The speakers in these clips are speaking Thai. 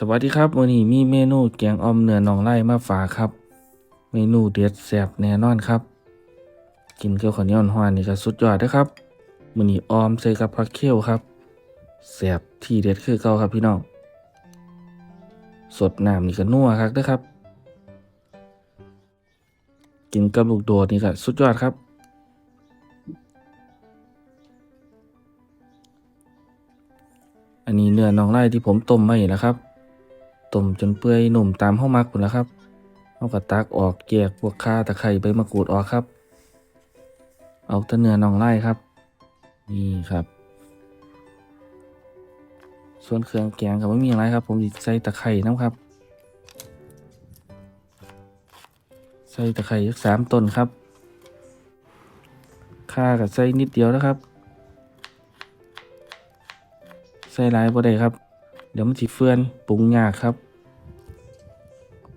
สวัสดีครับวันนี้มีเมนูแกงอ่อมเนื้อหนองไร่มาฝากครับ เมนูเด็ดแซบแน่นอนครับ กินเกี๊ยวข้าวเหนียวฮ้อนนี่ก็สุดยอดเด้อครับมื้อนี้ออมใส่กับผักเคี่ยวครับแซบที่เด็ดคือเก่าครับพี่น้องสดน้ำนี่ก็นัวครับเด้อครับ กินกับลูกโดดนี่ก็สุดยอดครับอันนี้เนื้อน่องไร่ที่ผมต้มไว้นะครับ ต้มจนเปื่อยหนุ่มตามข้าวมักหมดแล้วครับเอากระตักออกแยกพวกข่าตะไคร้ใบมะกรูดออกครับ เอาต่เนื้อน่องไร่ครับ นี่ครับ ส่วนเครื่องแกงก็ไม่มีอะไรครับ ผมใส่ตะไคร้น้ำครับ ใส่ตะไคร้สักสามต้นครับข่ากับใส่นิดเดียวนะครับ ใส่หลายบ่ได้ครับ เดี๋ยวมันสิเฟื่อนปรุงยากครับ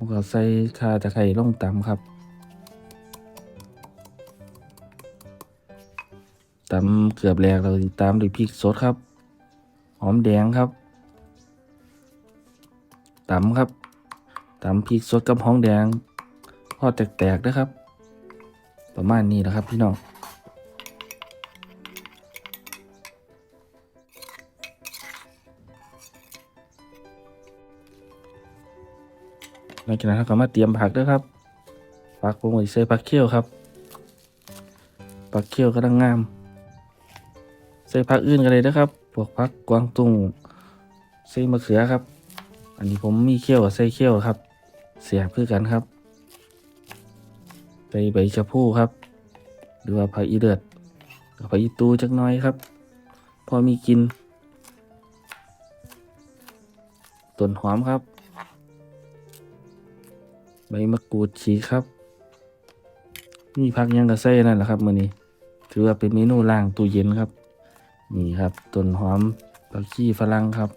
ผมก็ใส่ขาตะไคร้ลงตำครับตำเกือบแหลกเราตามด้วยพริกสดครับ หอมแดงครับตำครับตำพริกสดกับหอมแดงพอแตกๆนะครับ ประมาณนี้นะครับพี่น้อง หลังจากนั้นเราก็มาเตรียมผักด้วยครับผักผมก็สิใส่ผักเคี่ยวครับผักเคี่ยวกำลังงาม ใส่ผักอื่นกันเลยนะครับพวกผักกวางตุ้งใส่มะเขือครับ อันนี้ผมมีเคี่ยวกับใส่เคี่ยวครับ เสียบคือกันครับใส่ใบชะพูครับ หรือว่าผักอีเดือดผักอีตูจักน้อยครับ พอมีกินต้นหอมครับ ใบมะกรูดฉีกครับ มีผักยังกระใส่นั่นแหละครับมื้อนี้ ถือว่าเป็นเมนูล้างตู้เย็นครับ นี่ครับต้นหอมผักชีฝรั่งครับ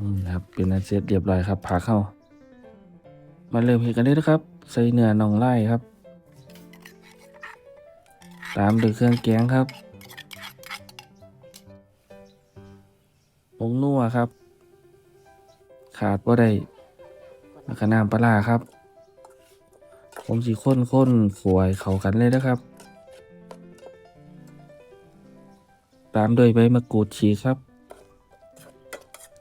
นี่ครับเป็นอันเสร็จเรียบร้อยครับผักเข้า มาเริ่มเฮ็ดกันเลยนะครับ ใส่เนื้อน่องไล่ครับ ตามด้วยเครื่องแกงครับผงนัวครับ ขาดว่าได้แล้วก็น้ำปลาครับ ผมสีข้นข้นขวายเขากันเลยนะครับ ตามด้วยใบมะกรูดฉีครับ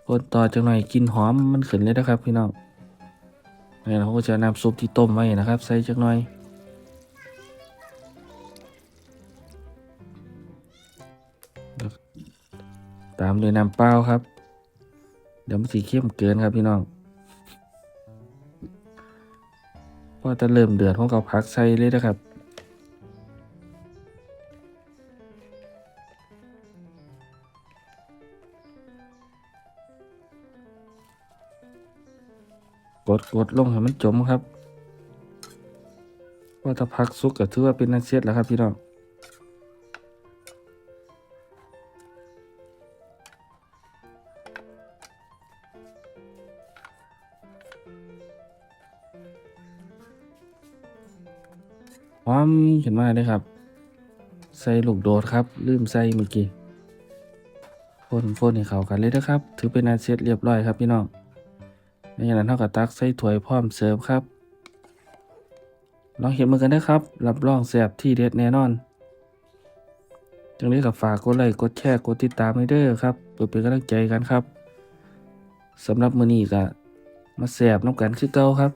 คนต่อจังหน่อยกินหอมมันขึ้นเลยนะครับพี่น้องนี่เราก็จะนำซุปที่ต้มไว้นะครับ ใส่จักหน่อยตามด้วยน้ำเปล่าครับ เดี๋ยวมันสีเข้มเกินครับพี่น้องพอจะเริ่มเดือดของเขาพักใส่เลยนะครับกดกดลงให้มันจมครับพอจะพักสุกก็ถือว่าเป็นนันเช็ดแล้วครับพี่น้อง พร้อมขึ้นมาเลยครับ ใส่ลูกโดดครับ ลืมใส่เมื่อกี้พ่นพ่นให้เขากันเลยนะครับ ถือเป็นอันเสร็จเรียบร้อยครับพี่น้องในจากนั้นเท่ากับตักใส่ถ้วยพร้อมเสิร์ฟครับ ลองเห็นมือกันนะครับ รับรองแซ่บที่เด็ดแน่นอนจังนี้กับฝากกดไลค์กดแชร์กดติดตามให้เด้อครับเพื่อเป็นกำลังใจกันครับสำหรับมือนี้ก็มาแซ่บน้ำกันคือเก่าครับ